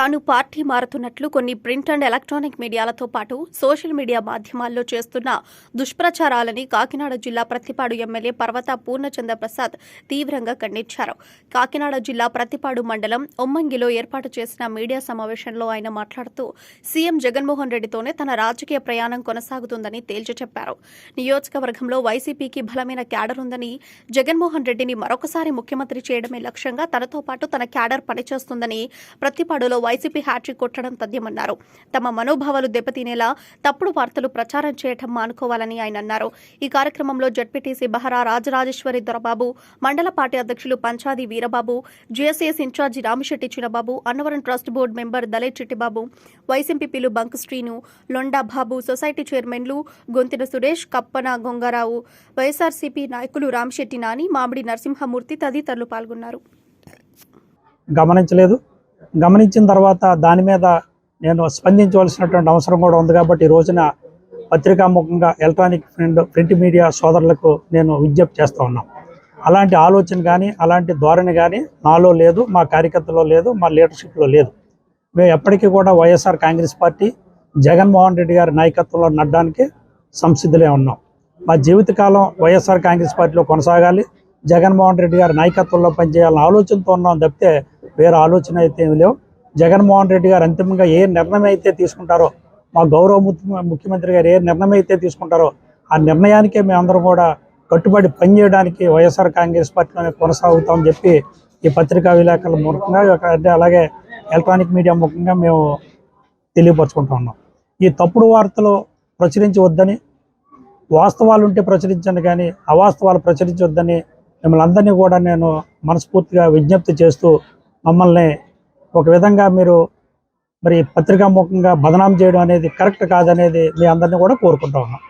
తాను పార్టీ మారుతున్నట్లు కొన్ని ప్రింట్ అండ్ ఎలక్ట్రానిక్ మీడియాలతో పాటు సోషల్ మీడియా మాధ్యమాల్లో చేస్తున్న దుష్ప్రచారాలని కాకినాడ జిల్లా ప్రతిపాడు ఎమ్మెల్యే పర్వత పూర్ణచంద్ర ప్రసాద్ తీవ్రంగా ఖండించారు. కాకినాడ జిల్లా ప్రతిపాడు మండలం ఒమ్మంగిలో ఏర్పాటు చేసిన మీడియా సమావేశంలో ఆయన మాట్లాడుతూ సీఎం జగన్మోహన్ రెడ్డితోనే తన రాజకీయ ప్రయాణం కొనసాగుతుందని తేల్చి చెప్పారు. నియోజకవర్గంలో వైసీపీకి బలమైన క్యాడర్ ఉందని జగన్మోహన్ రెడ్డిని మరొకసారి ముఖ్యమంత్రి చేయడమే లక్ష్యంగా తనతో పాటు తన క్యాడర్ పనిచేస్తుందని ప్రతిపాడులో వైసీపీ హ్యాట్రిక్ కొట్టడం తథ్యమన్నారు. తమ మనోభావాలు దెబ్బతినేలా తప్పుడు వార్తలు ప్రచారం చేయటం మానుకోవాలని ఆయన అన్నారు. ఈ కార్యక్రమంలో జడ్పీటీసీ బహరా రాజరాజేశ్వరి దొరబాబు మండల పార్టీ అధ్యక్షులు Panchadi Veerababu JSS incharge Ramisetti Chinnababu Annavaram trust board member Dale Chittibabu వైసీపీలు bunk Srinu Londa Babu society చైర్మన్లు గొంతిన సురేష్ కప్పన గొంగారావు వైఎస్ఆర్సీపీ నాయకులు రామశెట్టి నాని మామిడి నరసింహమూర్తి తదితరులు పాల్గొన్నారు. గమనించలేదు. గమనించిన తర్వాత దాని మీద నేను స్పందించవలసినటువంటి అవసరం కూడా ఉంది కాబట్టి ఈ రోజున పత్రికాముఖంగా ఎలక్ట్రానిక్ ప్రింట్ ప్రింట్ మీడియా సోదరులకు నేను విజ్ఞప్తి చేస్తూ ఉన్నాం. అలాంటి ఆలోచన కానీ అలాంటి ధోరణి కానీ నాలో లేదు మా కార్యకర్తలో లేదు మా లీడర్షిప్లో లేదు. మేము ఎప్పటికీ కూడా YSR Congress party Jaganmohan Reddy గారి నాయకత్వంలో నడడానికి సంసిద్ధులే ఉన్నాం. మా జీవితకాలం వైఎస్ఆర్ కాంగ్రెస్ పార్టీలో కొనసాగాలి జగన్మోహన్ రెడ్డి గారి నాయకత్వంలో పనిచేయాలన్న ఆలోచనతో ఉన్నాం తప్పితే వేరే ఆలోచన అయితే ఏమి లేవు. జగన్మోహన్ రెడ్డి గారు అంతిమంగా ఏ నిర్ణయం అయితే తీసుకుంటారో మా గౌరవ ముఖ్య- ముఖ్యమంత్రి గారు ఏ నిర్ణయం అయితే తీసుకుంటారో ఆ నిర్ణయానికే మేమందరం కూడా కట్టుబడి పనిచేయడానికి వైఎస్ఆర్ కాంగ్రెస్ పార్టీలోనే కొనసాగుతామని చెప్పి ఈ పత్రికా విలేకరుల మూలంగా అంటే అలాగే ఎలక్ట్రానిక్ మీడియా ముఖంగా మేము తెలియపరచుకుంటా ఉన్నాం. ఈ తప్పుడు వార్తలు ప్రచురించవద్దని వాస్తవాలు ఉంటే ప్రచురించండి కానీ అవాస్తవాలు ప్రచురించవద్దని మిమ్మల్ని అందరినీ కూడా నేను మనస్ఫూర్తిగా విజ్ఞప్తి చేస్తూ మమ్మల్ని ఒక విధంగా మీరు మరి పత్రికాముఖంగా బదనాం చేయడం అనేది కరెక్ట్ కాదనేది మీ అందరినీ కూడా కోరుకుంటా ఉన్నాం.